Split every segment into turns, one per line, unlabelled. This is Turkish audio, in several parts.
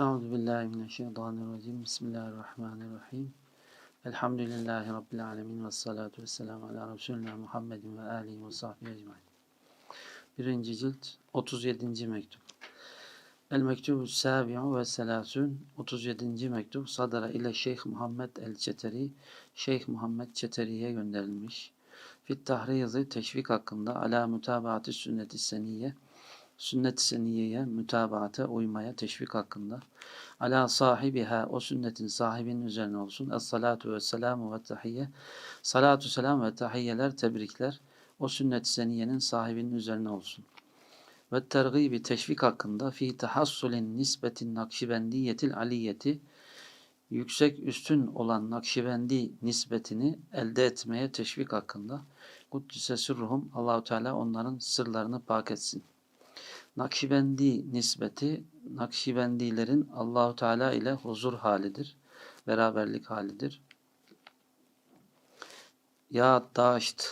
Euzu billahi mineşşeytanirracim. Bismillahirrahmanirrahim. Elhamdülillahi rabbil alamin ve salatu vesselamü ala resulina Muhammedin ve alihi ve sahbihi ecmaîn. Birinci cilt 37. mektup. El mektubu sabi'u ve selasun 37. mektup sadara ile Şeyh Muhammed el Çeteri Şeyh Muhammed Çeteri'ye gönderilmiş. Fit tahrizi teşvik hakkında ala mutabaati sünneti seniyye sünnet-i seniyeye, mütabaata, uymaya teşvik hakkında. Ala sahibiha, o sünnetin sahibinin üzerine olsun. Es-salatu ve selamu ve tahiyye. Salatu selam ve tahiyyeler, tebrikler. O sünnet-i seniyenin sahibinin üzerine olsun. Ve tergibi teşvik hakkında fi tahassulin nisbetin nakşibendiyetil aliyeti yüksek üstün olan Nakşibendi nisbetini elde etmeye teşvik hakkında. Kuddise sürruhum Allahu Teala onların sırlarını pak etsin. Nakşibendi nisbeti Nakşibendilerin Allahu Teala ile huzur halidir. Beraberlik halidir. Ya daşt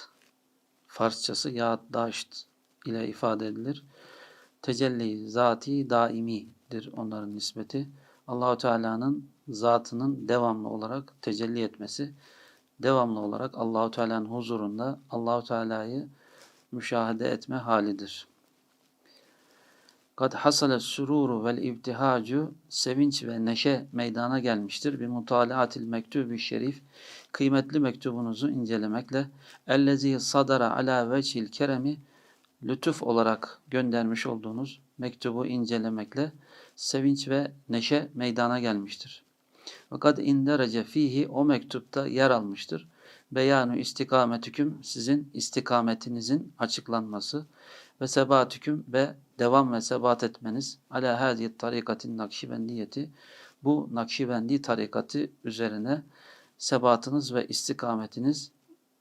Farsçası ya daşt ile ifade edilir. Tecelli zati daimidir onların nisbeti. Allahu Teala'nın zatının devamlı olarak tecelli etmesi, devamlı olarak Allahu Teala'nın huzurunda Allahu Teala'yı müşahede etme halidir. Kad hasale sururu vel ibtihacu sevinç ve neşe meydana gelmiştir. Bir mutalaatil mektubi şerif kıymetli mektubunuzu incelemekle ellezi sadara ala vecihil keremi lütuf olarak göndermiş olduğunuz mektubu incelemekle sevinç ve neşe meydana gelmiştir. Fakat inderece fihi o mektupta yer almıştır. Beyanu istikametüküm sizin istikametinizin açıklanması ve sebatüküm ve devam ve sebat etmeniz ala hadi tarikatin nakşibendiyeti bu nakşibendi tarikatı üzerine sebatınız ve istikametiniz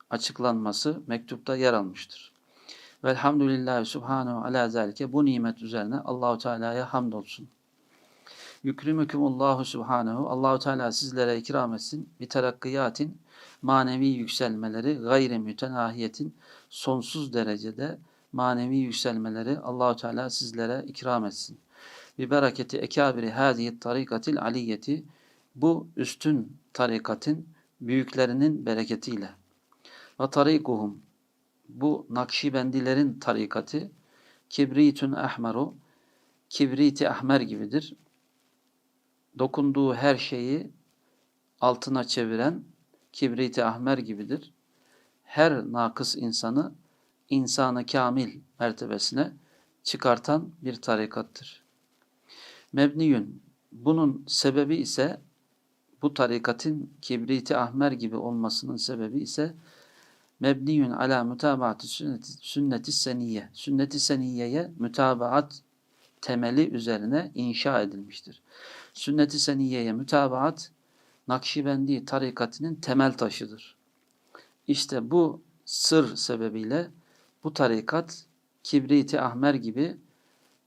açıklanması mektupta yer almıştır. Velhamdülillahi subhanahu ala zalike bu nimet üzerine Allahu Teala'ya hamdolsun. Yükrimükumullahu subhanahu Allahu Teala sizlere ikram etsin. Bir terakkiyatin manevi yükselmeleri gayri mütenahiyetin sonsuz derecede manevi yükselmeleri Allahu Teala sizlere ikram etsin. Bir bereketi ekabiri hadihi tarikatil aliyeti bu üstün tarikatın büyüklerinin bereketiyle. Ve tarikuhum bu Nakşibendilerin tarikatı kibritun ahmeru kibriti ahmer gibidir. Dokunduğu her şeyi altına çeviren kibriti ahmer gibidir. Her nakıs insanı insanı kamil mertebesine çıkartan bir tarikattır. Mebniyün bunun sebebi ise bu tarikatın kibriti ahmer gibi olmasının sebebi ise mebniyün ala mutabaati sünneti, sünneti seniyye. Sünneti seniyeye mütabaat temeli üzerine inşa edilmiştir. Sünnet-i seniyeye mütabaat Nakşibendi tarikatının temel taşıdır. İşte bu sır sebebiyle bu tarikat kibriti ahmer gibi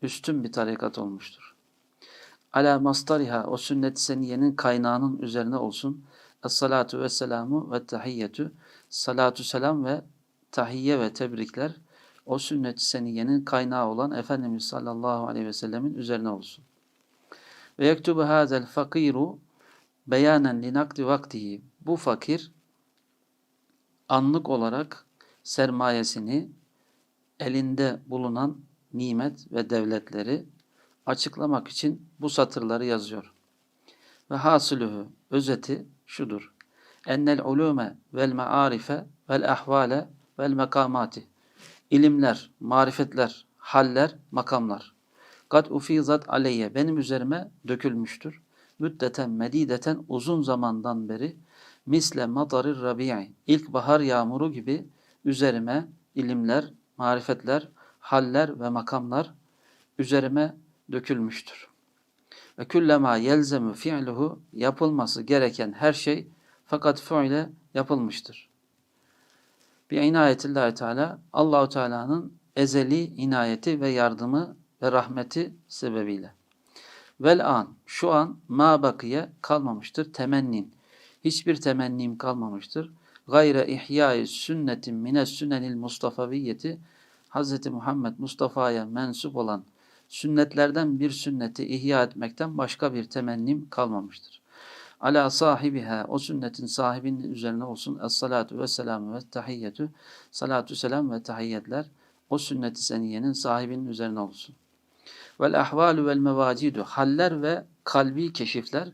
üstün bir tarikat olmuştur. Ala mastariha o sünnet-i seniyenin kaynağının üzerine olsun. Es-salatu ve selamu ve tahiyyetü. Salatu selam ve tahiyye ve tebrikler o sünnet-i seniyenin kaynağı olan Efendimiz sallallahu aleyhi ve sellemin üzerine olsun. Ve yektubu hazel fakiru beyanen li nakdi vaktihi. Bu fakir anlık olarak sermayesini elinde bulunan nimet ve devletleri açıklamak için bu satırları yazıyor. Ve hasülühü, özeti şudur. Ennel ulume vel maarife vel ahvale vel mekamati. İlimler, marifetler, haller, makamlar. Kad ufizat aleyye benim üzerime dökülmüştür. Müddeten medideten uzun zamandan beri misle madarir rabi'i ilk bahar yağmuru gibi üzerime ilimler, marifetler, haller ve makamlar üzerime dökülmüştür. Ve küllema yelzemu fi'luhu yapılması gereken her şey fakat fiile yapılmıştır. Bir inayetillahi Teala Allahu Teala'nın ezeli inayeti ve yardımı ve rahmeti sebebiyle. Vel an şu an ma bakiye kalmamıştır temennin. Hiçbir temennim kalmamıştır gayre ihyai sünnetin mines sünenil mustafaviyeti Hz. Muhammed Mustafa'ya mensup olan Sünnetlerden bir sünneti ihya etmekten başka bir temennim kalmamıştır. Ala sahibiha o sünnetin sahibinin üzerine olsun es-salatu ve selamu ve tahiyyetü salatu selam ve tahiyyetler o sünnet-i seniyenin sahibinin üzerine olsun. Vel ahvalu vel mevacidu haller ve kalbi keşifler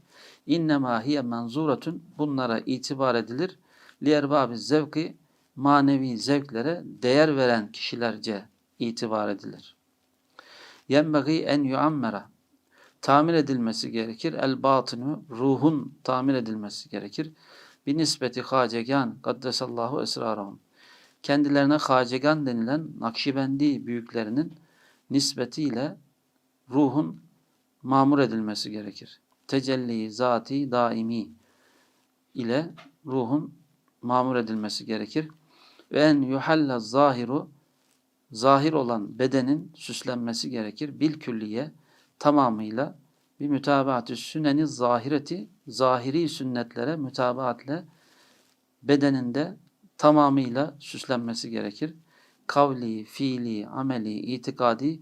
innema hiye menzuratun bunlara itibar edilir. Li erbabi zevki manevi zevklere değer veren kişilerce itibar edilir. Yenbeği en yuammera tamir edilmesi gerekir. El batını ruhun tamir edilmesi gerekir. Bir nispeti hacegan kaddesallahu esrarahum. Kendilerine hacegan denilen Nakşibendi büyüklerinin nispetiyle ruhun mamur edilmesi gerekir. Tecelli zati daimi ile ruhun mamur edilmesi gerekir. Ve en yuhalla zahiru zahir olan bedenin süslenmesi gerekir. Bil külliye tamamıyla bir mütabaatü sünneni zahireti zahiri sünnetlere mütabaatle bedeninde tamamıyla süslenmesi gerekir. Kavli, fiili, ameli, itikadi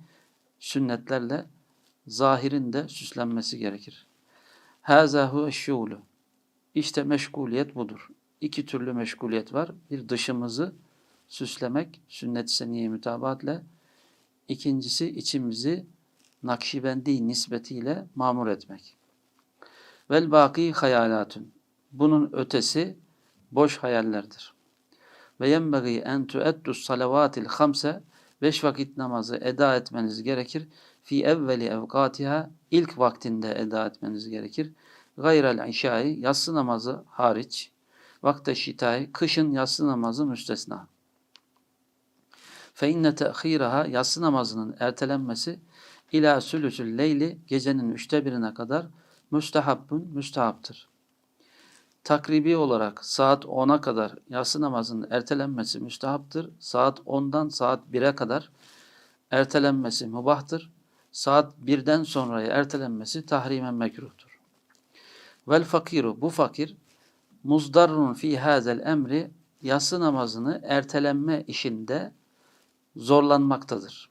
sünnetlerle zahirinde süslenmesi gerekir. Hâzâ huve şûlü. İşte meşguliyet budur. İki türlü meşguliyet var. Bir dışımızı süslemek, sünnet-i seniyye mütabaatle. İkincisi içimizi Nakşibendi nispetiyle mamur etmek. Vel baki hayalatun. Bunun ötesi boş hayallerdir. Ve yenbeği en tu'eddu salavatil hamse beş vakit namazı eda etmeniz gerekir. Fi evveli evkatiha ilk vaktinde eda etmeniz gerekir. Gayrel işai yatsı namazı hariç. Vakte şitay kışın yatsı namazı müstesna. Fe inne te'khiraha yatsı namazının ertelenmesi ila sülüsül leyli gecenin üçte birine kadar müstehabbun müstehaptır. Takribi olarak saat 10'a kadar yatsı namazının ertelenmesi müstehaptır. Saat 10'dan saat 1'e kadar ertelenmesi mubahtır. Saat 1'den sonraya ertelenmesi tahrimen mekruhtur. Vel fakiru bu fakir muzdarrun fi hazel emri yatsı namazını ertelenme işinde zorlanmaktadır.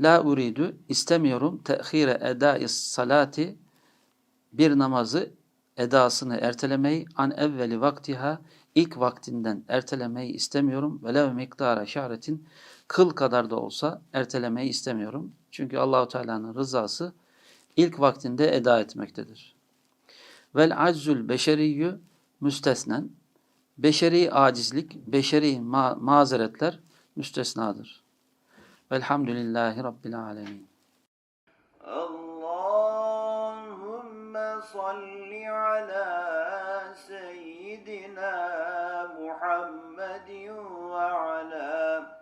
La uridu istemiyorum tehire edais salati bir namazı edasını ertelemeyi an evveli vaktiha ilk vaktinden ertelemeyi istemiyorum. Velev miktara şahretin kıl kadar da olsa ertelemeyi istemiyorum. Çünkü Allahu Teala'nın rızası ilk vaktinde eda etmektedir. Vel aczul beşeriyyü müstesnen. Beşeri acizlik, beşeri ma mazeretler müstesnadır. Velhamdülillahi Rabbil alemin.
Allahümme salli ala seyyidina Muhammedin ve ala